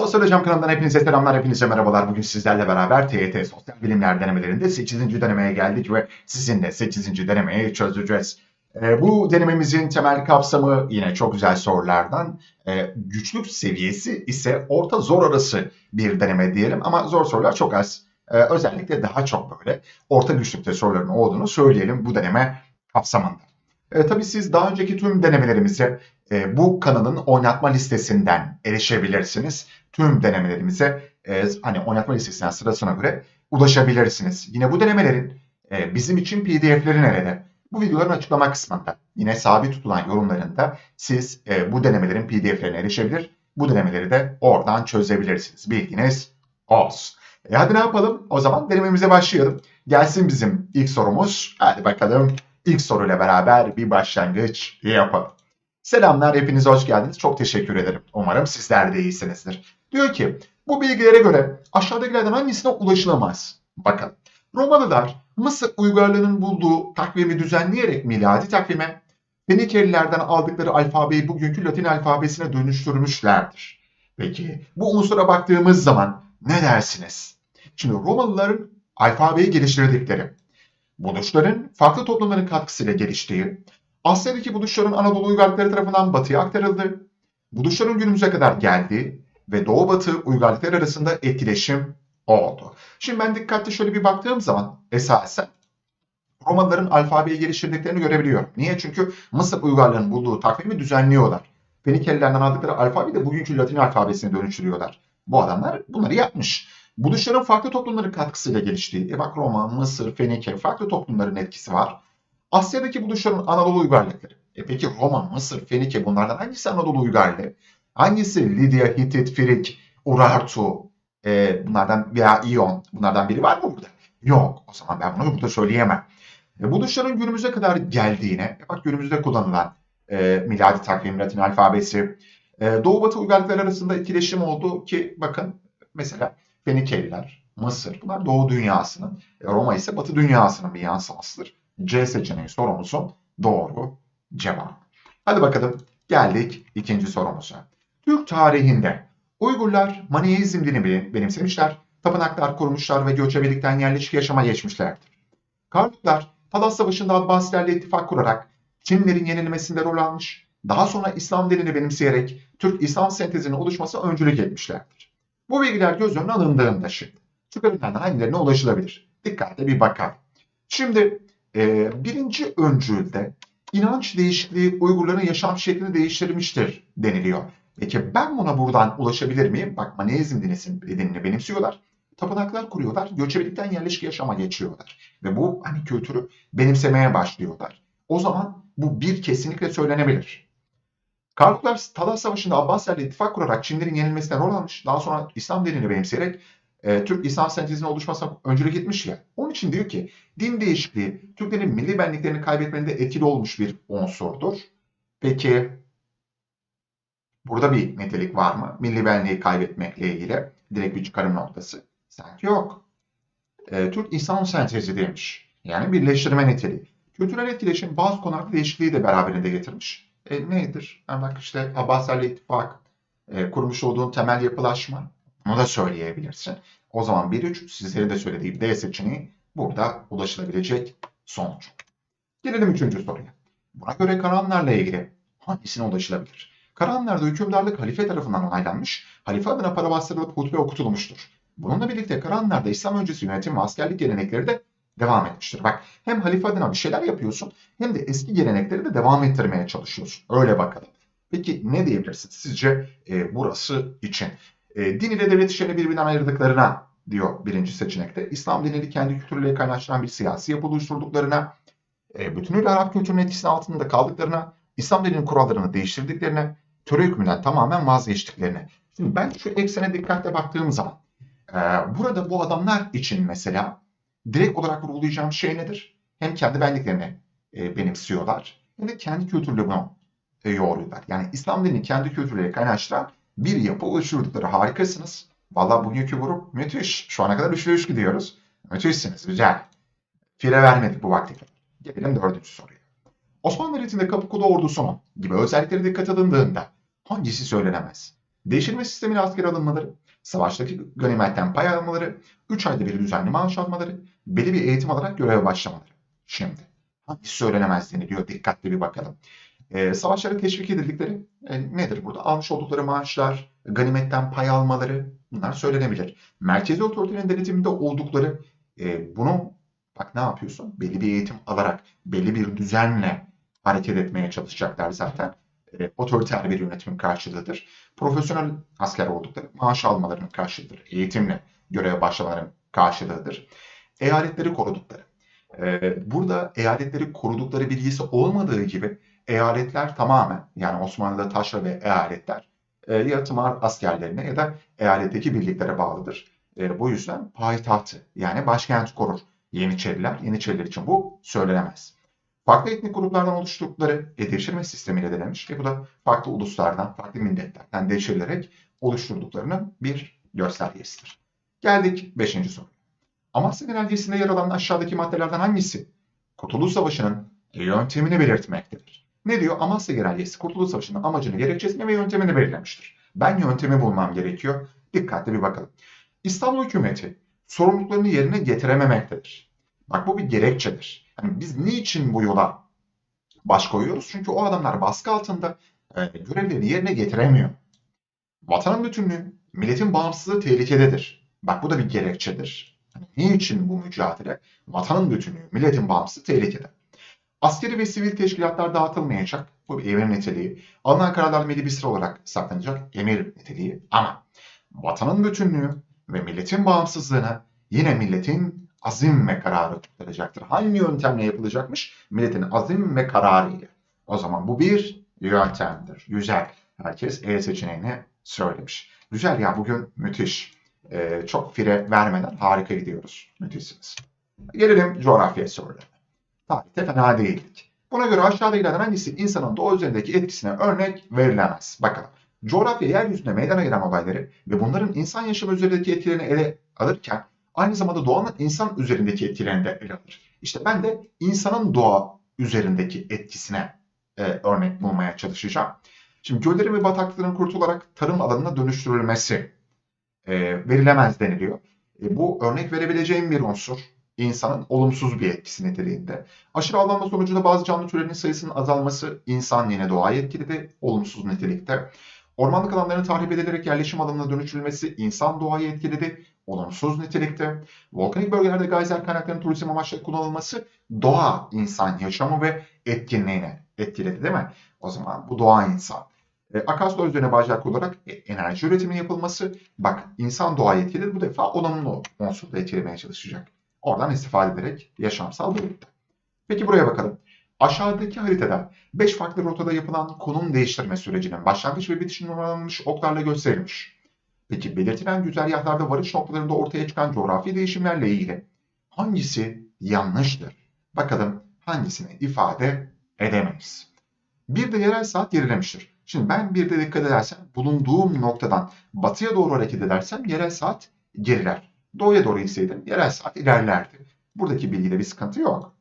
Sosyal Hocam kanalından hepinize selamlar, hepinize merhabalar. Bugün sizlerle beraber TYT Sosyal Bilimler denemelerinde 8. denemeye geldik ve sizinle 8. denemeyi çözeceğiz. Ee, bu denememizin temel kapsamı yine çok güzel sorulardan. Ee, güçlük seviyesi ise orta zor arası bir deneme diyelim ama zor sorular çok az. Ee, özellikle daha çok böyle orta güçlükte soruların olduğunu söyleyelim bu deneme kapsamında. E, tabii siz daha önceki tüm denemelerimize e, bu kanalın oynatma listesinden erişebilirsiniz. Tüm denemelerimize e, hani oynatma listesinden sırasına göre ulaşabilirsiniz. Yine bu denemelerin e, bizim için pdf'leri nerede? Bu videoların açıklama kısmında yine sabit tutulan yorumlarında siz e, bu denemelerin pdf'lerine erişebilir. Bu denemeleri de oradan çözebilirsiniz. Bilginiz olsun. E hadi ne yapalım? O zaman denememize başlayalım. Gelsin bizim ilk sorumuz. Hadi bakalım ilk soruyla beraber bir başlangıç yapalım. Selamlar, hepiniz hoş geldiniz. Çok teşekkür ederim. Umarım sizler de iyisinizdir. Diyor ki, bu bilgilere göre aşağıdakilerden hangisine ulaşılamaz? Bakın, Romalılar Mısır uygarlığının bulduğu takvimi düzenleyerek miladi takvime Fenikelilerden aldıkları alfabeyi bugünkü Latin alfabesine dönüştürmüşlerdir. Peki bu unsura baktığımız zaman ne dersiniz? Şimdi Romalıların alfabeyi geliştirdikleri, buluşların farklı toplumların katkısıyla geliştiği, Asya'daki buluşların Anadolu uygarlıkları tarafından batıya aktarıldı, buluşların günümüze kadar geldiği ve Doğu Batı uygarlıklar arasında etkileşim oldu. Şimdi ben dikkatli şöyle bir baktığım zaman esasen Romalıların alfabeyi geliştirdiklerini görebiliyorum. Niye? Çünkü Mısır uygarlığının bulduğu takvimi düzenliyorlar. Fenikelilerden aldıkları alfabeyi de bugünkü Latin alfabesine dönüştürüyorlar. Bu adamlar bunları yapmış. Buluşların farklı toplumların katkısıyla geliştiği, e bak Roma, Mısır, Fenike farklı toplumların etkisi var. Asya'daki buluşların Anadolu uygarlıkları. E peki Roma, Mısır, Fenike bunlardan hangisi Anadolu uygarlığı? Hangisi Lidya, Hitit, Firik, Urartu e, bunlardan veya İyon bunlardan biri var mı burada? Yok. O zaman ben bunu burada söyleyemem. E, buluşların günümüze kadar geldiğine, e, bak günümüzde kullanılan e, miladi takvim, Latin alfabesi, e, Doğu Batı uygarlıkları arasında etkileşim oldu ki bakın mesela Fenikeliler, Mısır bunlar Doğu dünyasının, e, Roma ise Batı dünyasının bir yansımasıdır. C seçeneği sorumuzun doğru cevabı. Hadi bakalım geldik ikinci sorumuza. Türk tarihinde Uygurlar Maniheizm dinini benimsemişler, tapınaklar kurmuşlar ve göçebelikten yerleşik yaşama geçmişlerdir. Karluklar Talas Savaşı'nda Abbasilerle ittifak kurarak Çinlerin yenilmesinde rol almış, daha sonra İslam dinini benimseyerek Türk İslam sentezinin oluşması öncülük etmişlerdir. Bu bilgiler göz önüne alındığında şimdi çıkarımlardan hangilerine ulaşılabilir? Dikkatle bir bakalım. Şimdi e, birinci öncülde inanç değişikliği Uygurların yaşam şeklini değiştirmiştir deniliyor. Peki ben buna buradan ulaşabilir miyim? Bak Maneizm dinini benimsiyorlar. Tapınaklar kuruyorlar. Göçebelikten yerleşik yaşama geçiyorlar. Ve bu hani kültürü benimsemeye başlıyorlar. O zaman bu bir kesinlikle söylenebilir. Karluklar Talas Savaşı'nda Abbasilerle ittifak kurarak Çinlerin yenilmesine rol almış. Daha sonra İslam dinini benimseyerek e, Türk İslam sentezinin oluşmasına öncülük etmiş ya. Onun için diyor ki din değişikliği Türklerin milli benliklerini kaybetmenin etkili olmuş bir unsurdur. Peki burada bir nitelik var mı? Milli benliği kaybetmekle ilgili direkt bir çıkarım noktası. Sanki yok. E, Türk İslam sentezi demiş. Yani birleştirme niteliği. Kültürel etkileşim bazı konularda değişikliği de beraberinde getirmiş. E, nedir? Yani bak işte Abbasilerle ittifak, e, kurmuş olduğun temel yapılaşma. Bunu da söyleyebilirsin. O zaman 1-3 sizlere de söylediğim D seçeneği burada ulaşılabilecek sonuç. Gelelim üçüncü soruya. Buna göre Karahanlarla ilgili hangisine ulaşılabilir? Karahanlar'da hükümdarlık halife tarafından onaylanmış, halife adına para bastırılıp hutbe okutulmuştur. Bununla birlikte Karahanlar'da İslam öncesi yönetim ve askerlik gelenekleri de devam etmiştir. Bak hem halife adına bir şeyler yapıyorsun hem de eski gelenekleri de devam ettirmeye çalışıyorsun. Öyle bakalım. Peki ne diyebilirsiniz sizce e, burası için? E, din ile devlet işlerini birbirinden ayırdıklarına diyor birinci seçenekte. İslam dinini kendi kültürüyle kaynaştıran bir siyasi yapı oluşturduklarına, e, bütünüyle Arap kültürünün etkisinin altında kaldıklarına, İslam dininin kurallarını değiştirdiklerine, töre hükmünden tamamen vazgeçtiklerine. Şimdi ben şu eksene dikkatle baktığım zaman, e, burada bu adamlar için mesela direkt olarak vurgulayacağım şey nedir? Hem kendi benliklerini e, benimsiyorlar hem de kendi kültürle bunu e, yoğuruyorlar. Yani İslam dinini kendi kültürleriyle kaynaştıran bir yapı oluşturdukları harikasınız. Valla bugünkü grup müthiş. Şu ana kadar 3'te 3 gidiyoruz. Müthişsiniz. Güzel. Fire vermedik bu vakti. Gelelim dördüncü soruya. Osmanlı Devleti'nde Kapıkulu ordusuna gibi özellikleri dikkat alındığında hangisi söylenemez? Değişilme sistemiyle asker alınmaları, savaştaki ganimetten pay almaları, 3 ayda bir düzenli maaş almaları, belli bir eğitim alarak göreve başlamaları. Şimdi hangisi söylenemez deniliyor dikkatli bir bakalım. E, savaşlara teşvik edildikleri e, nedir burada? Almış oldukları maaşlar, ganimetten pay almaları bunlar söylenebilir. Merkezi otoritenin denetiminde oldukları e, bunu bak ne yapıyorsun? Belli bir eğitim alarak, belli bir düzenle hareket etmeye çalışacaklar zaten. E, otoriter bir yönetimin karşılığıdır. Profesyonel asker oldukları maaş almalarının karşılığıdır. Eğitimle göreve başlamaların karşılığıdır. Eyaletleri korudukları. E, burada eyaletleri korudukları bilgisi olmadığı gibi eyaletler tamamen yani Osmanlı'da taşra ve eyaletler e, ya tımar askerlerine ya da eyaletteki birliklere bağlıdır. E, bu yüzden payitahtı yani başkent korur Yeniçeriler. Yeniçeriler için bu söylenemez. Farklı etnik gruplardan oluşturdukları devşirme sistemiyle denemiş ve bu da farklı uluslardan, farklı milletlerden devşirilerek oluşturduklarının bir göstergesidir. Geldik 5. soru. Amasya Genelgesi'nde yer alan aşağıdaki maddelerden hangisi Kurtuluş Savaşı'nın yöntemini belirtmektedir? Ne diyor? Amasya Genelgesi Kurtuluş Savaşı'nın amacını, gerekçesini ve yöntemini belirlemiştir. Ben yöntemi bulmam gerekiyor. Dikkatli bir bakalım. İstanbul hükümeti sorumluluklarını yerine getirememektedir. Bak bu bir gerekçedir. Yani biz niçin bu yola baş koyuyoruz? Çünkü o adamlar baskı altında e, görevlerini yerine getiremiyor. Vatanın bütünlüğü, milletin bağımsızlığı tehlikededir. Bak bu da bir gerekçedir. Niçin bu mücadele? Vatanın bütünlüğü, milletin bağımsızlığı tehlikede. Askeri ve sivil teşkilatlar dağıtılmayacak. Bu bir emir niteliği. Alınan kararlar milli bir sıra olarak saklanacak. Emir niteliği. Ama vatanın bütünlüğü ve milletin bağımsızlığına yine milletin azim ve kararı tutturacaktır. Hangi yöntemle yapılacakmış? Milletin azim ve kararı ile. O zaman bu bir yöntemdir. Güzel. Herkes E seçeneğini söylemiş. Güzel ya bugün müthiş. Ee, çok fire vermeden harika gidiyoruz. Müthişsiniz. Gelelim coğrafya sorularına. Tarihte fena değildik. Buna göre aşağıdakilerden hangisi insanın doğa üzerindeki etkisine örnek verilemez? Bakalım. Coğrafya yeryüzünde meydana gelen olayları ve bunların insan yaşamı üzerindeki etkilerini ele alırken aynı zamanda doğanın insan üzerindeki etkilerini de ele alır. İşte ben de insanın doğa üzerindeki etkisine e, örnek bulmaya çalışacağım. Şimdi göllerin ve bataklıkların kurtularak tarım alanına dönüştürülmesi e, verilemez deniliyor. E, bu örnek verebileceğim bir unsur insanın olumsuz bir etkisi niteliğinde. Aşırı avlanma sonucunda bazı canlı türlerinin sayısının azalması insan yine doğayı etkiledi, olumsuz nitelikte. Ormanlık alanların tahrip edilerek yerleşim alanına dönüştürülmesi insan doğayı etkiledi, olumsuz nitelikte. Volkanik bölgelerde gayzer kaynaklarının turizm amaçlı kullanılması doğa insan yaşamı ve etkinliğini etkiledi değil mi? O zaman bu doğa insan. E, akarsular üzerine bacak olarak e, enerji üretiminin yapılması, bak insan doğayı etkiledi bu defa olumlu unsurda etkilemeye çalışacak. Oradan istifade ederek yaşamsal boyutta. Peki buraya bakalım. Aşağıdaki haritada 5 farklı rotada yapılan konum değiştirme sürecinin başlangıç ve bitiş numaralanmış oklarla gösterilmiş. Peki belirtilen güzergahlarda varış noktalarında ortaya çıkan coğrafi değişimlerle ilgili hangisi yanlıştır? Bakalım hangisini ifade edemeyiz. Bir de yerel saat gerilemiştir. Şimdi ben bir de dikkat edersem bulunduğum noktadan batıya doğru hareket edersem yerel saat geriler. Doğuya doğru gitseydim yerel saat ilerlerdi. Buradaki bilgide bir sıkıntı yok.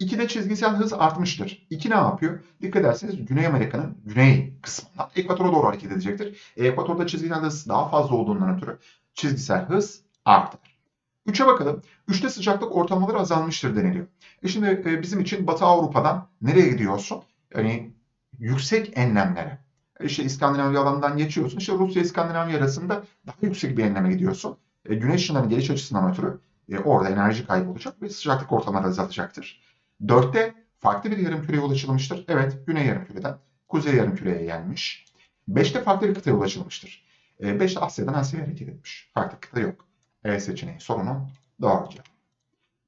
2'de çizgisel hız artmıştır. 2 ne yapıyor? Dikkat ederseniz Güney Amerika'nın güney kısmından ekvatora doğru hareket edecektir. E, ekvatorda çizgisel hız daha fazla olduğundan ötürü çizgisel hız artar. 3'e bakalım. 3'te sıcaklık ortalamaları azalmıştır deniliyor. E şimdi e, bizim için Batı Avrupa'dan nereye gidiyorsun? Yani yüksek enlemlere. E işte İskandinavya alanından geçiyorsun. İşte Rusya İskandinavya arasında daha yüksek bir enleme gidiyorsun. E, güneş ışınlarının geliş açısından ötürü e, orada enerji kaybı olacak ve sıcaklık ortamları azalacaktır. Dörtte farklı bir yarım küreye ulaşılmıştır. Evet, güney yarım küreden kuzey yarım küreye gelmiş. Beşte farklı bir kıtaya ulaşılmıştır. E, beşte Asya'dan Asya'ya hareket etmiş. Farklı kıta yok. E seçeneği sorunun doğru cevabı.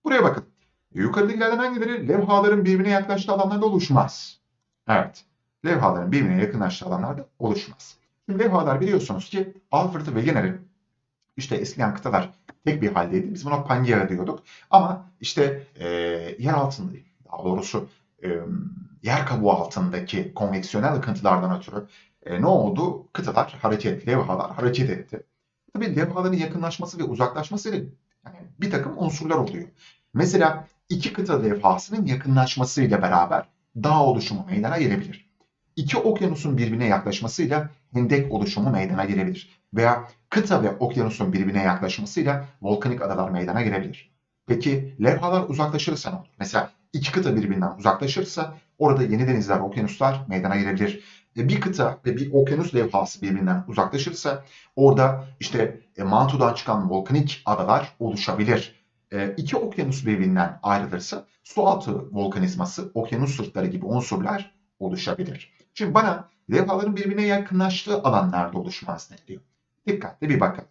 Buraya bakın. Yukarıdakilerden hangileri levhaların birbirine yaklaştığı alanlarda oluşmaz? Evet. Levhaların birbirine yakınlaştığı alanlarda oluşmaz. Şimdi levhalar biliyorsunuz ki Alfred'ı ve Yener'in işte eskiden kıtalar tek bir haldeydi. Biz buna Pangea diyorduk. Ama işte e, yer altında, daha doğrusu e, yer kabuğu altındaki konveksiyonel akıntılardan ötürü e, ne oldu? Kıtalar hareket, levhalar hareket etti. Tabii levhaların yakınlaşması ve uzaklaşmasıyla yani bir takım unsurlar oluyor. Mesela iki kıta levhasının yakınlaşmasıyla beraber dağ oluşumu meydana gelebilir. İki okyanusun birbirine yaklaşmasıyla hendek oluşumu meydana gelebilir. Veya kıta ve okyanusun birbirine yaklaşmasıyla volkanik adalar meydana gelebilir. Peki levhalar uzaklaşırsa ne olur? Mesela iki kıta birbirinden uzaklaşırsa orada yeni denizler, okyanuslar meydana gelebilir. E, bir kıta ve bir okyanus levhası birbirinden uzaklaşırsa orada işte e, mantodan çıkan volkanik adalar oluşabilir. E, iki okyanus birbirinden ayrılırsa sualtı volkanizması, okyanus sırtları gibi unsurlar oluşabilir. Şimdi bana levhaların birbirine yakınlaştığı alanlarda oluşmaz deniliyor. Dikkatli bir bakalım.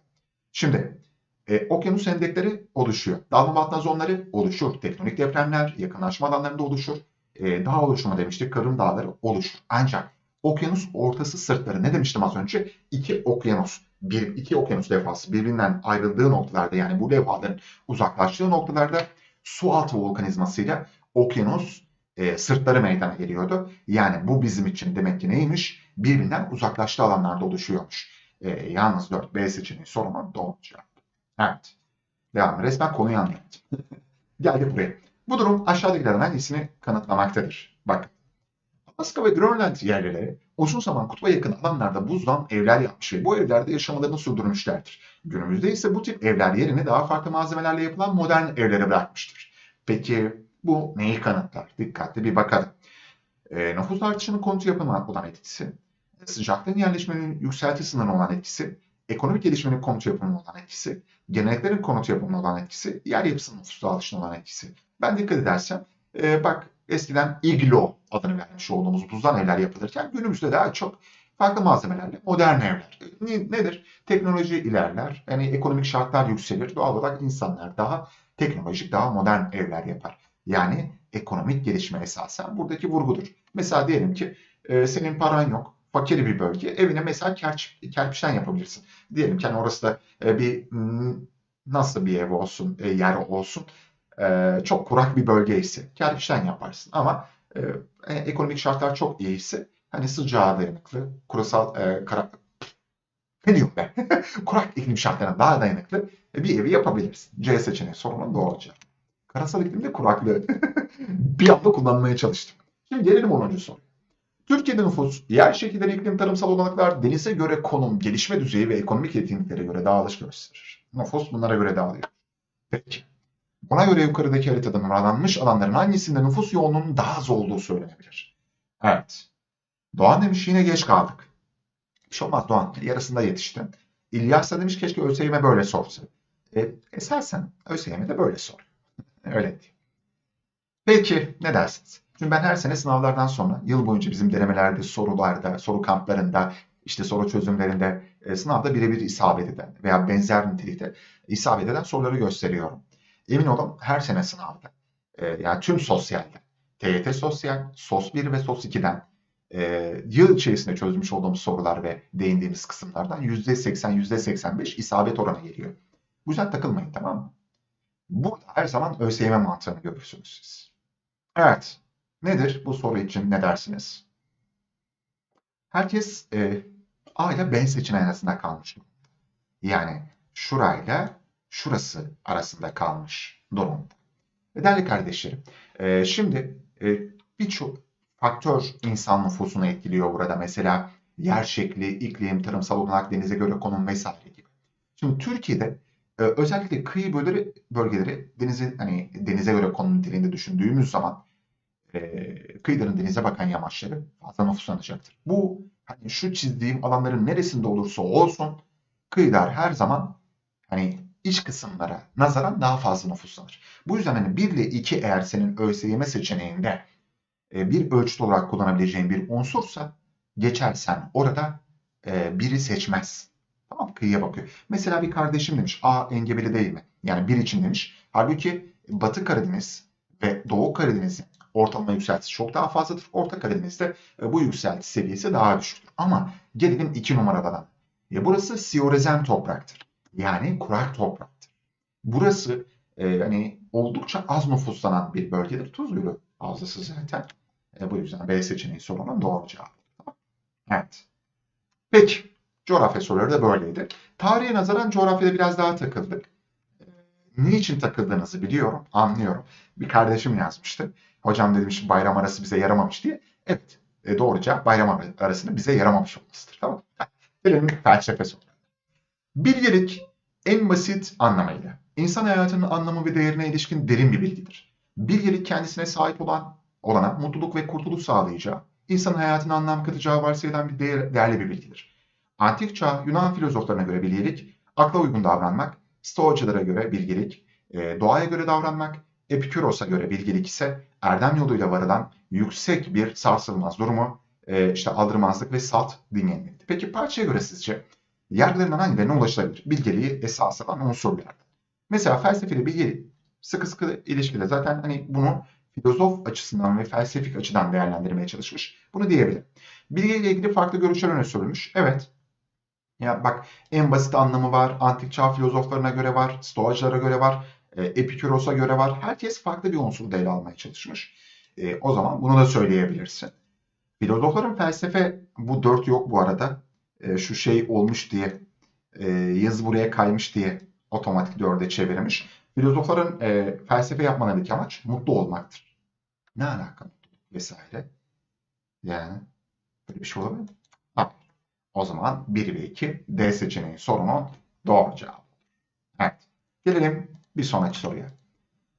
Şimdi e, okyanus hendekleri oluşuyor. Dalma batma zonları oluşur. Tektonik depremler yakınlaşma alanlarında oluşur. E, dağ oluşumu demiştik. Kırım dağları oluşur. Ancak okyanus ortası sırtları ne demiştim az önce? İki okyanus, bir iki okyanus levhası birbirinden ayrıldığı noktalarda yani bu levhaların uzaklaştığı noktalarda su altı volkanizmasıyla okyanus e, sırtları meydana geliyordu. Yani bu bizim için demek ki neymiş? Birbirinden uzaklaştığı alanlarda oluşuyormuş. E, yalnız 4B seçeneği soruma doğru cevap. Evet. Devam. Resmen konuyu anlattım. Geldi buraya. Bu durum aşağıdakilerden hangisini kanıtlamaktadır? Bak. Alaska ve Grönland yerlileri uzun zaman kutba yakın alanlarda buzdan evler yapmış ve bu evlerde yaşamalarını sürdürmüşlerdir. Günümüzde ise bu tip evler yerine daha farklı malzemelerle yapılan modern evlere bırakmıştır. Peki bu neyi kanıtlar? Dikkatli bir bakalım. E, nüfus artışının konut yapımına olan etkisi, sıcaklığın yerleşmenin yükselti olan etkisi, ekonomik gelişmenin konut yapımına olan etkisi, geleneklerin konut yapımına olan etkisi, yer yapısının nüfus dağılışına olan etkisi. Ben dikkat edersem, e, bak eskiden iglo adını vermiş olduğumuz buzdan evler yapılırken günümüzde daha çok farklı malzemelerle modern evler. Nedir? Teknoloji ilerler, yani ekonomik şartlar yükselir. Doğal olarak insanlar daha teknolojik, daha modern evler yapar. Yani ekonomik gelişme esasen buradaki vurgudur. Mesela diyelim ki e, senin paran yok, fakir bir bölge, evine mesela kerç, kerpiçten yapabilirsin. Diyelim ki hani orası da e, bir nasıl bir ev olsun, e, yer olsun, e, çok kurak bir bölge ise kerpiçten yaparsın. Ama e, e, ekonomik şartlar çok iyi ise hani sıcağa dayanıklı, kurasal e, kara, ne diyorum ben? kurak iklim şartlarına daha dayanıklı bir evi yapabilirsin. C seçeneği sorunun doğru cevap. Karasal iklimde kuraklığı bir anda kullanmaya çalıştım. Şimdi gelelim 10. soru. Türkiye'de nüfus, yer şekilleri, iklim, tarımsal olanaklar, denize göre konum, gelişme düzeyi ve ekonomik yetkinliklere göre dağılış gösterir. Nüfus bunlara göre dağılıyor. Peki. Buna göre yukarıdaki haritada numaralanmış alanların hangisinde nüfus yoğunluğunun daha az olduğu söylenebilir. Evet. Doğan demiş yine geç kaldık. Bir şey olmaz Doğan. Yarısında yetiştin. İlyas da demiş keşke ÖSYM böyle sorsa. E, esasen ÖSYM de böyle sor. Öyle değil. Peki ne dersiniz? Şimdi ben her sene sınavlardan sonra yıl boyunca bizim denemelerde, sorularda, soru kamplarında, işte soru çözümlerinde e, sınavda birebir isabet eden veya benzer nitelikte isabet eden soruları gösteriyorum. Emin olun her sene sınavda, e, yani tüm sosyalde, TYT Sosyal, SOS 1 ve SOS 2'den e, yıl içerisinde çözmüş olduğumuz sorular ve değindiğimiz kısımlardan %80, %85 isabet oranı geliyor. Bu yüzden takılmayın tamam mı? Burada her zaman ÖSYM mantığını görürsünüz siz. Evet. Nedir bu soru için ne dersiniz? Herkes e, A ile B seçeneği arasında kalmış. Yani şurayla şurası arasında kalmış durumda. Ve değerli kardeşlerim, e, şimdi e, birçok faktör insan nüfusunu etkiliyor burada. Mesela yer şekli, iklim, tarımsal olanak, denize göre konum vesaire gibi. Şimdi Türkiye'de e, özellikle kıyı bölgeleri, bölgeleri denize hani denize göre konum niteliğinde düşündüğümüz zaman e, kıyıların denize bakan yamaçları fazla nüfuslanacaktır. Bu hani şu çizdiğim alanların neresinde olursa olsun kıyılar her zaman hani iç kısımlara nazaran daha fazla nüfuslanır. Bu yüzden hani 1 ile 2 eğer senin ÖSYM seçeneğinde e, bir ölçüt olarak kullanabileceğin bir unsursa geçersen orada e, biri seçmez. Tamam kıyıya bakıyor. Mesela bir kardeşim demiş A engebeli değil mi? Yani bir için demiş. Halbuki Batı Karadeniz ve Doğu Karadeniz'in ortalama yükseltisi çok daha fazladır. Orta Karadeniz'de e, bu yükselti seviyesi daha düşüktür. Ama gelelim iki numaradan. E, burası siyorezem topraktır. Yani kurak topraktır. Burası e, hani oldukça az nüfuslanan bir bölgedir. Tuzgölü havzası zaten. E, bu yüzden B seçeneği sorunun doğru cevabı. Evet. Peki. Coğrafya soruları da böyleydi. Tarihe nazaran coğrafyada biraz daha takıldık. E, niçin takıldığınızı biliyorum, anlıyorum. Bir kardeşim yazmıştı. Hocam demiş bayram arası bize yaramamış diye. Evet, e, doğru bayram ar- arasında bize yaramamış olmasıdır. Tamam? Gelelim felsefe sorularına. Bilgelik en basit anlamıyla insan hayatının anlamı ve değerine ilişkin derin bir bilgidir. Bilgelik kendisine sahip olan olana mutluluk ve kurtuluş sağlayacağı, insanın hayatına anlam katacağı varsayılan bir değer, değerli bir bilgidir. Antik çağ Yunan filozoflarına göre bilgelik, akla uygun davranmak, Stoacılara göre bilgelik, e, doğaya göre davranmak, Epiküros'a göre bilgelik ise erdem yoluyla varılan yüksek bir sarsılmaz durumu, e, işte aldırmazlık ve salt dinlenmekti. Peki parçaya göre sizce yargılarından hangilerine ulaşılabilir? Bilgeliği esas alan unsurlardan. Mesela felsefede bilgelik sıkı sıkı ilişkide zaten hani bunu filozof açısından ve felsefik açıdan değerlendirmeye çalışmış. Bunu diyebilirim. Bilgiyle ilgili farklı görüşler öne sürülmüş. Evet. Ya bak en basit anlamı var. Antik çağ filozoflarına göre var. Stoacılara göre var. E, Epiküros'a göre var. Herkes farklı bir unsur ele almaya çalışmış. E, o zaman bunu da söyleyebilirsin. Filozofların felsefe bu dört yok bu arada. E, şu şey olmuş diye e, yazı buraya kaymış diye otomatik dörde çevirmiş. Filozofların e, felsefe yapmalarındaki amaç mutlu olmaktır. Ne alaka mutluluk vesaire? Yani böyle bir şey olabilir mi? O zaman 1 ve 2 D seçeneği sorunun doğru cevabı. Evet. Gelelim bir sonraki soruya.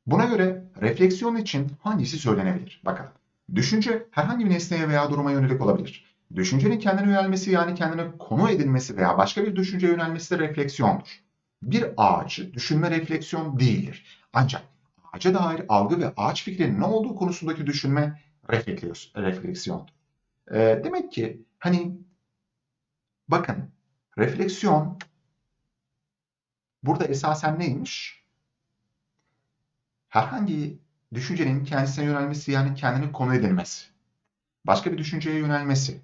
Buna göre refleksiyon için hangisi söylenebilir? Bakalım. Düşünce herhangi bir nesneye veya duruma yönelik olabilir. Düşüncenin kendine yönelmesi yani kendine konu edilmesi veya başka bir düşünceye yönelmesi de refleksiyondur. Bir ağacı düşünme refleksiyon değildir. Ancak ağaca dair algı ve ağaç fikrinin ne olduğu konusundaki düşünme refleks- refleksiyondur. Ee, demek ki hani bakın refleksiyon burada esasen neymiş? Herhangi düşüncenin kendisine yönelmesi yani kendini konu edilmesi. Başka bir düşünceye yönelmesi.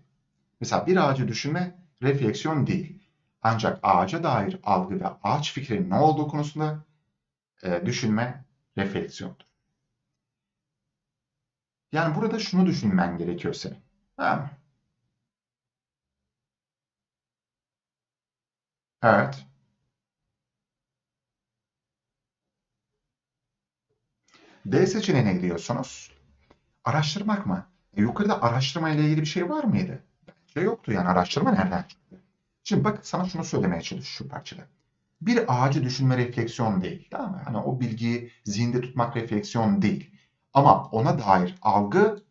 Mesela bir ağacı düşünme refleksiyon değil. Ancak ağaca dair algı ve ağaç fikrinin ne olduğu konusunda e, düşünme refleksiyondur. Yani burada şunu düşünmen gerekiyor senin. Tamam Evet. D seçeneğine gidiyorsunuz. Araştırmak mı? E, yukarıda araştırma ile ilgili bir şey var mıydı? Bence yoktu yani araştırma nereden çıktı? Şimdi bak sana şunu söylemeye çalış şu parçada. Bir ağacı düşünme refleksiyon değil. Tamam mı? Hani o bilgiyi zihinde tutmak refleksiyon değil. Ama ona dair algı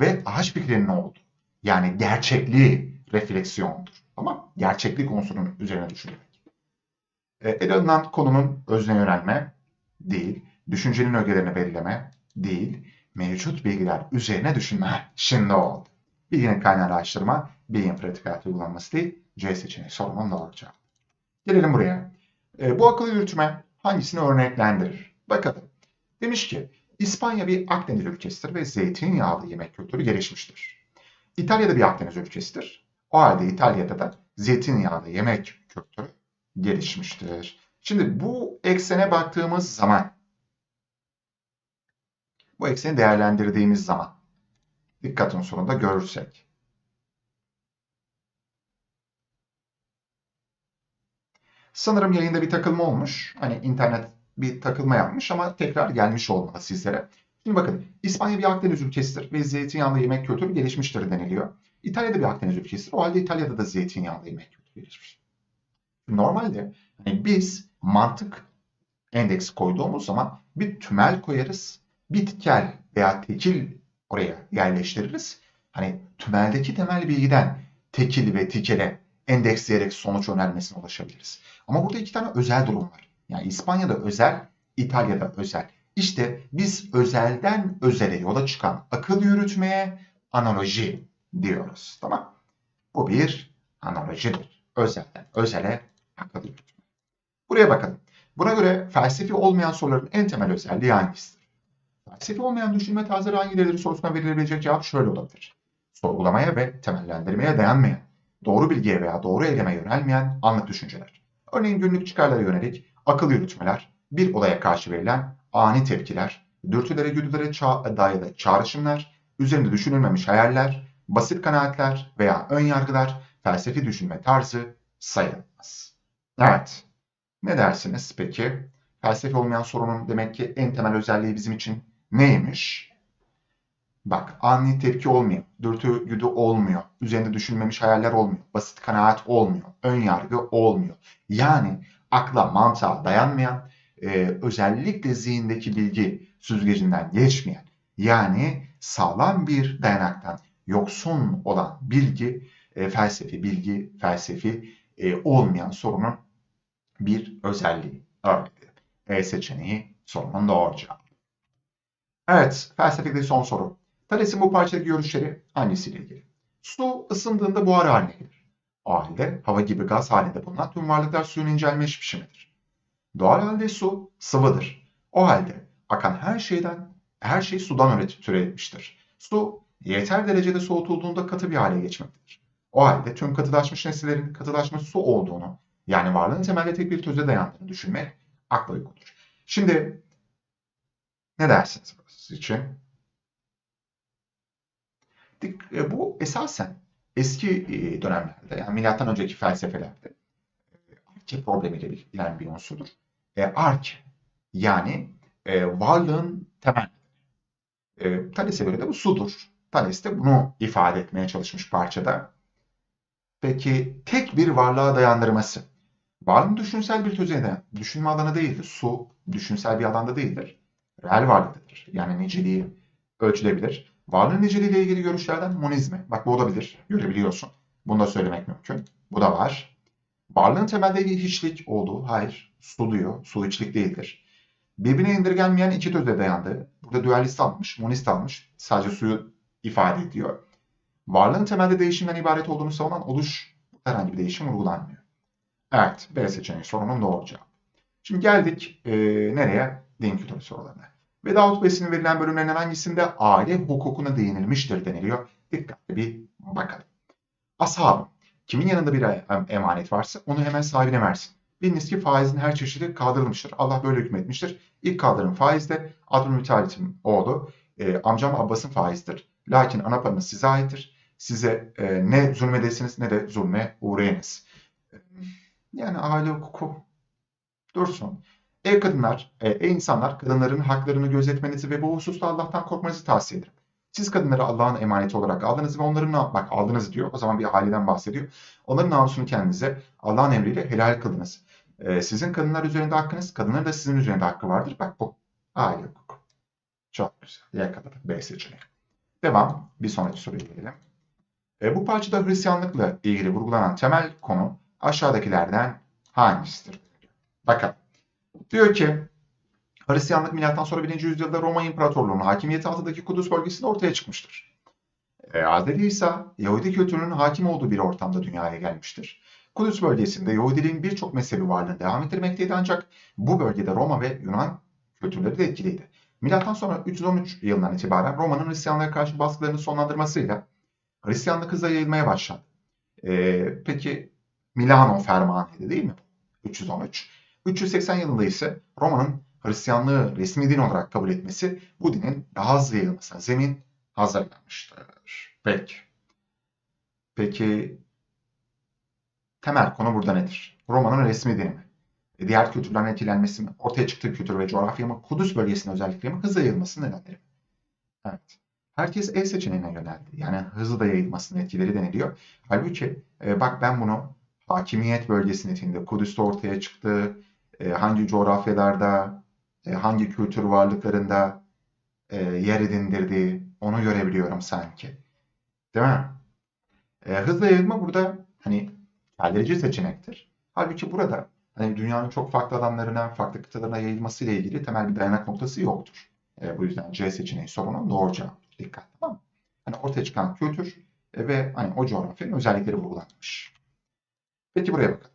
ve ağaç fikrinin oldu? Yani gerçekliği refleksiyondur. Tamam Gerçeklik unsurunun üzerine düşünmek. E, ele alınan konunun özne yönelme değil. Düşüncenin ögelerini belirleme değil. Mevcut bilgiler üzerine düşünme. Şimdi oldu. Bilginin kaynağı araştırma, bilginin pratik hayat uygulanması değil. C seçeneği sorunun doğru cevabı. Gelelim buraya. E, bu akıl yürütme hangisini örneklendirir? Bakalım. Demiş ki İspanya bir Akdeniz ülkesidir ve zeytinyağlı yemek kültürü gelişmiştir. İtalya'da bir Akdeniz ülkesidir. O halde İtalya'da da zeytinyağlı yemek kültürü gelişmiştir. Şimdi bu eksene baktığımız zaman bu ekseni değerlendirdiğimiz zaman dikkat unsurunda görürsek sanırım yayında bir takılma olmuş. Hani internet bir takılma yapmış ama tekrar gelmiş olmalı sizlere. Şimdi bakın İspanya bir Akdeniz ülkesidir ve zeytinyağlı yemek kültürü gelişmiştir deniliyor. İtalya'da bir Akdeniz ülkesidir. O halde İtalya'da da zeytinyağlı yemek kültürü. Normalde hani biz mantık endeks koyduğumuz zaman bir tümel koyarız, bir tikel veya tekil oraya yerleştiririz. Hani tümeldeki temel bilgiden tekil ve tikele endeksleyerek sonuç önermesine ulaşabiliriz. Ama burada iki tane özel durum var. Yani İspanya'da özel, İtalya'da özel. İşte biz özelden özele yola çıkan akıl yürütmeye analoji diyoruz. Tamam Bu bir analojidir. Özelden özele akıl yürütme. Buraya bakalım. Buna göre felsefi olmayan soruların en temel özelliği hangisidir? Felsefi olmayan düşünme tarzları hangileridir sorusuna verilebilecek cevap şöyle olabilir. Sorgulamaya ve temellendirmeye dayanmayan, doğru bilgiye veya doğru eyleme yönelmeyen anlık düşünceler. Örneğin günlük çıkarlara yönelik akıl yürütmeler, bir olaya karşı verilen ani tepkiler, dürtülere güdülere ça dayalı çağrışımlar, üzerinde düşünülmemiş hayaller, basit kanaatler veya ön yargılar felsefi düşünme tarzı sayılmaz. Evet. Ne dersiniz peki? Felsefi olmayan sorunun demek ki en temel özelliği bizim için neymiş? Bak ani tepki olmayan, dürtü güdü olmuyor. Üzerinde düşünmemiş hayaller olmuyor. Basit kanaat olmuyor. Ön yargı olmuyor. Yani akla mantığa dayanmayan, e, özellikle zihindeki bilgi süzgecinden geçmeyen, yani sağlam bir dayanaktan yoksun olan bilgi, e, felsefi bilgi, felsefi e, olmayan sorunun bir özelliği. Örneğin E seçeneği sorunun doğru cevabı. Evet, felsefedeki son soru. Thales'in bu parçadaki görüşleri hangisiyle ilgili? Su ısındığında buhar haline gelir. O halde hava gibi gaz halinde bulunan tüm varlıklar suyun incelmiş biçimidir. Doğal halde su sıvıdır. O halde akan her şeyden, her şey sudan türetmiştir. Su yeter derecede soğutulduğunda katı bir hale geçmektedir. O halde tüm katılaşmış nesnelerin katılaşmış su olduğunu, yani varlığın temelde tek bir töze dayandığını düşünmek akla uygundur. Şimdi ne dersiniz burası için? E, bu esasen eski e, dönemlerde yani milattan önceki felsefelerde e, arke problemiyle ilgilenen bir unsurdur. E, arke yani e, varlığın temel e, Thales'e göre de bu sudur. Thales de bunu ifade etmeye çalışmış parçada. Peki tek bir varlığa dayandırması. Varlığın düşünsel bir tözene, düşünme alanı değildir. Su düşünsel bir alanda değildir. Reel varlıktadır. Yani niceliği ölçülebilir. Varlığın niceliğiyle ilgili görüşlerden monizmi. Bak bu olabilir. Görebiliyorsun. Bunu da söylemek mümkün. Bu da var. Varlığın temelde hiçlik olduğu, hayır, su diyor. Su hiçlik değildir. Birbirine indirgenmeyen iki töze dayandığı. Burada dualist almış, monist almış. Sadece suyu ifade ediyor. Varlığın temelde değişimden ibaret olduğunu savunan oluş herhangi bir değişim vurgulanmıyor. Evet, B seçeneği sorunun doğru cevabı. Şimdi geldik e, nereye? Din kültürü sorularına. Ve Davut Bey'sinin verilen bölümlerinden hangisinde aile hukukuna değinilmiştir deniliyor. Dikkatli bir bakalım. Ashabım, kimin yanında bir emanet varsa onu hemen sahibine versin. Biliniz ki faizin her çeşidi kaldırılmıştır. Allah böyle hükmetmiştir. İlk kaldırım faizde Abdülmüttalip'in oğlu. E, amcam Abbas'ın faizdir. Lakin ana paranız size aittir. Size e, ne zulmedesiniz ne de zulme uğrayınız. Yani aile hukuku dursun. Ev kadınlar, e, ey insanlar kadınların haklarını gözetmenizi ve bu hususta Allah'tan korkmanızı tavsiye ederim. Siz kadınları Allah'ın emaneti olarak aldınız ve onların bak aldınız diyor. O zaman bir aileden bahsediyor. Onların namusunu kendinize Allah'ın emriyle helal kıldınız. Ee, sizin kadınlar üzerinde hakkınız, kadınların da sizin üzerinde hakkı vardır. Bak bu aile hukuku. Çok güzel. Yakaladık. B seçeneği. Devam. Bir sonraki soruya gelelim. E, bu parçada Hristiyanlıkla ilgili vurgulanan temel konu aşağıdakilerden hangisidir? Bakalım. Diyor ki Hristiyanlık milattan sonra 1. yüzyılda Roma İmparatorluğu'nun hakimiyeti altındaki Kudüs bölgesinde ortaya çıkmıştır. E, Hz. İsa Yahudi kültürünün hakim olduğu bir ortamda dünyaya gelmiştir. Kudüs bölgesinde Yahudiliğin birçok mezhebi varlığını devam ettirmekteydi ancak bu bölgede Roma ve Yunan kültürleri de etkiliydi. Milattan sonra 313 yılından itibaren Roma'nın Hristiyanlığa karşı baskılarını sonlandırmasıyla Hristiyanlık hızla yayılmaya başladı. Ee, peki Milano Fermanıydı değil mi? 313. 380 yılında ise Roma'nın Hristiyanlığı resmi din olarak kabul etmesi bu dinin daha hızlı yayılmasına zemin hazırlamıştır. Peki. Peki temel konu burada nedir? Roma'nın resmi dini mi? Diğer kültürlerin etkilenmesi mi? Ortaya çıktığı kültür ve coğrafya mı? Kudüs bölgesinin özellikle mi? Hızla yayılması nedenleri mi? Evet. Herkes E seçeneğine yöneldi. Yani hızlı da yayılmasının etkileri deniliyor. Halbuki e, bak ben bunu hakimiyet bölgesi niteliğinde Kudüs'te ortaya çıktı, e, hangi coğrafyalarda, e, hangi kültür varlıklarında yer edindirdiği onu görebiliyorum sanki. Değil mi? E, hızlı yayılma burada hani belirleyici seçenektir. Halbuki burada hani dünyanın çok farklı alanlarına, farklı kıtalarına yayılması ile ilgili temel bir dayanak noktası yoktur. E, bu yüzden C seçeneği sorunun doğru cevaptır. Dikkat tamam mı? Hani ortaya çıkan kültür e, ve hani o coğrafyanın özellikleri vurgulanmış. Peki buraya bakın.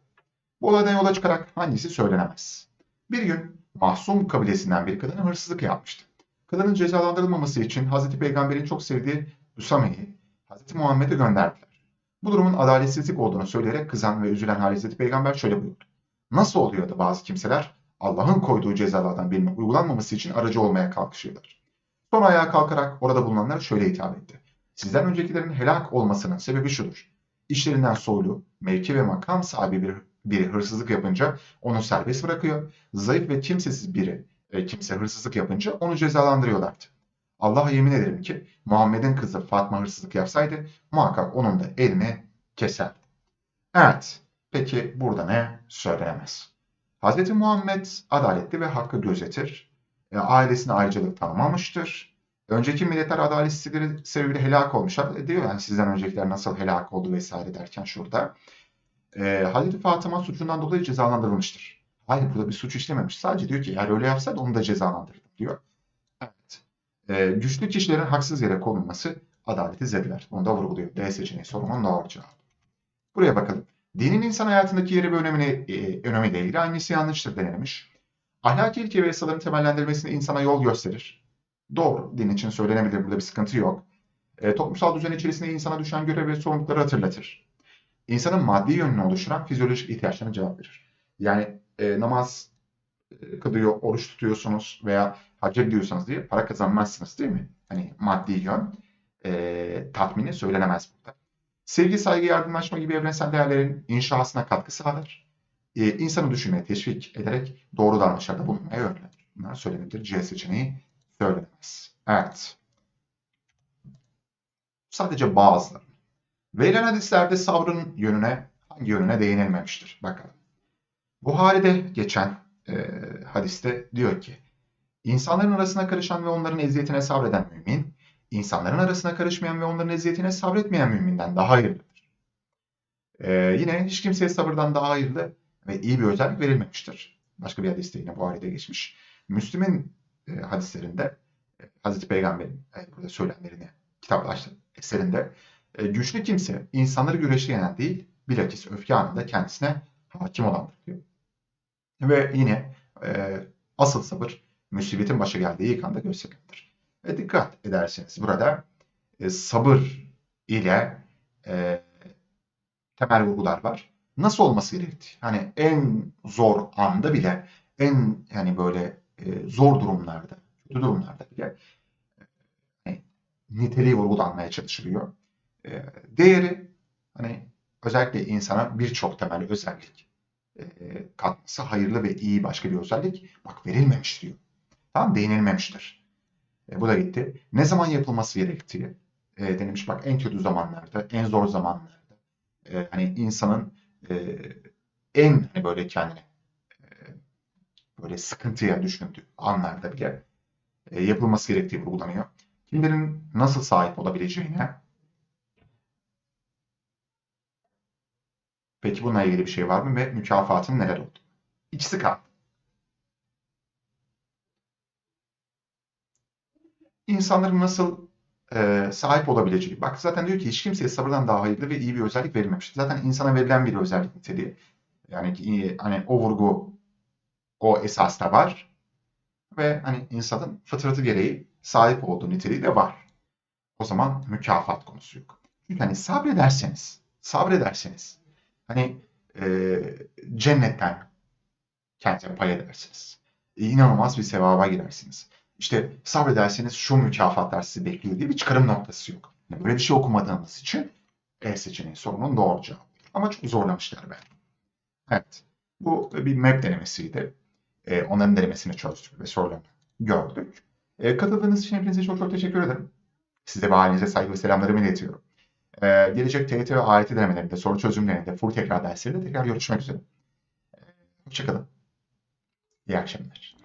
Bu olaydan yola çıkarak hangisi söylenemez? Bir gün Mahsum kabilesinden bir kadın hırsızlık yapmıştı. Kadının cezalandırılmaması için Hazreti Peygamber'in çok sevdiği Üsame'yi Hazreti Muhammed'e gönderdiler. Bu durumun adaletsizlik olduğunu söyleyerek kızan ve üzülen Hazreti Peygamber şöyle buyurdu. Nasıl oluyor da bazı kimseler Allah'ın koyduğu cezalardan birinin uygulanmaması için aracı olmaya kalkışıyorlar? Son ayağa kalkarak orada bulunanlara şöyle hitap etti. Sizden öncekilerin helak olmasının sebebi şudur. İşlerinden soylu, mevki ve makam sahibi bir, biri hırsızlık yapınca onu serbest bırakıyor. Zayıf ve kimsesiz biri e, kimse hırsızlık yapınca onu cezalandırıyorlardı. Allah'a yemin ederim ki Muhammed'in kızı Fatma hırsızlık yapsaydı muhakkak onun da elini keserdi. Evet, peki burada ne söylenemez? Hz. Muhammed adaletli ve hakkı gözetir. E, ailesine ayrıcalık tanımamıştır. Önceki milletler adaletsizlikleri sebebiyle helak olmuşlar. E, diyor yani sizden öncekiler nasıl helak oldu vesaire derken şurada. E, Hazreti Fatıma suçundan dolayı cezalandırılmıştır. Hayır burada bir suç işlememiş. Sadece diyor ki eğer öyle yapsaydı onu da cezalandırırdım diyor. Evet. E, güçlü kişilerin haksız yere konulması adaleti zediler. Onu da vurguluyor. D seçeneği sorunun doğru cevabı. Buraya bakalım. Dinin insan hayatındaki yeri ve önemini, e, önemiyle ilgili hangisi yanlıştır denilmiş. Ahlaki ilke ve yasaların temellendirilmesinde insana yol gösterir. Doğru. Din için söylenebilir. Burada bir sıkıntı yok. E, toplumsal düzen içerisinde insana düşen görev ve sorumlulukları hatırlatır. İnsanın maddi yönünü oluşturan fizyolojik ihtiyaçlarına cevap verir. Yani e, namaz e, kılıyor, oruç tutuyorsunuz veya hacca gidiyorsanız diye para kazanmazsınız değil mi? Hani maddi yön e, tatmini söylenemez burada. Sevgi, saygı, yardımlaşma gibi evrensel değerlerin inşasına katkı sağlar. E, insanı düşünmeye teşvik ederek doğru davranışlarda bulunmaya yönlendirir. Bunlar söylenebilir. C seçeneği söylenemez. Evet. Sadece bazıları. Verilen hadislerde sabrın yönüne, hangi yönüne değinilmemiştir? Bakalım. Buhari'de geçen e, hadiste diyor ki, insanların arasına karışan ve onların eziyetine sabreden mümin, insanların arasına karışmayan ve onların eziyetine sabretmeyen müminden daha hayırlıdır. E, yine hiç kimseye sabırdan daha hayırlı ve iyi bir özellik verilmemiştir. Başka bir hadiste yine Buhari'de geçmiş. Müslüm'ün e, hadislerinde e, Hazreti Peygamber'in e, burada söylemlerini kitaplaştı eserinde e, güçlü kimse insanları güreşe yenen değil bilakis öfke anında kendisine hakim olandır diyor. Ve yine e, asıl sabır musibetin başa geldiği ilk anda Ve dikkat ederseniz burada e, sabır ile e, temel vurgular var. Nasıl olması gerektiği. Hani en zor anda bile en yani böyle e, zor durumlarda, kötü durumlarda bile e, niteliği vurgulanmaya çalışılıyor. E, değeri hani özellikle insana birçok temel özellik e, katması hayırlı ve iyi başka bir özellik bak verilmemiş diyor. Tamam değinilmemiştir. E, bu da gitti. Ne zaman yapılması gerektiği e, denilmiş bak en kötü zamanlarda, en zor zamanlarda e, hani insanın e, en hani böyle kendini e, böyle sıkıntıya düşündüğü anlarda bile e, yapılması gerektiği vurgulanıyor. Kimlerin nasıl sahip olabileceğine Peki bununla ilgili bir şey var mı ve mükafatın neler oldu? İkisi kaldı. İnsanların nasıl e, sahip olabileceği. Bak zaten diyor ki hiç kimseye sabırdan daha hayırlı ve iyi bir özellik verilmemiş. Zaten insana verilen bir özellik niteliği. Yani ki, hani o vurgu o esasta var. Ve hani insanın fıtratı gereği sahip olduğu niteliği de var. O zaman mükafat konusu yok. Çünkü hani sabrederseniz, sabrederseniz hani e, cennetten kendinize pay edersiniz. İnanılmaz bir sevaba girersiniz. İşte sabrederseniz şu mükafatlar sizi bekliyor diye bir çıkarım noktası yok. Yani böyle bir şey okumadığımız için E seçeneği sorunun doğru cevabı. Ama çok zorlamışlar ben. Evet. Bu bir map denemesiydi. E, onların denemesini çözdük ve sorularını gördük. E, katıldığınız için hepinize çok çok teşekkür ederim. Size ve ailenize saygı ve selamlarımı iletiyorum. E, gelecek TYT ve AYT denemelerinde, soru çözümlerinde, full tekrar derslerinde tekrar görüşmek üzere. E, hoşçakalın. İyi akşamlar.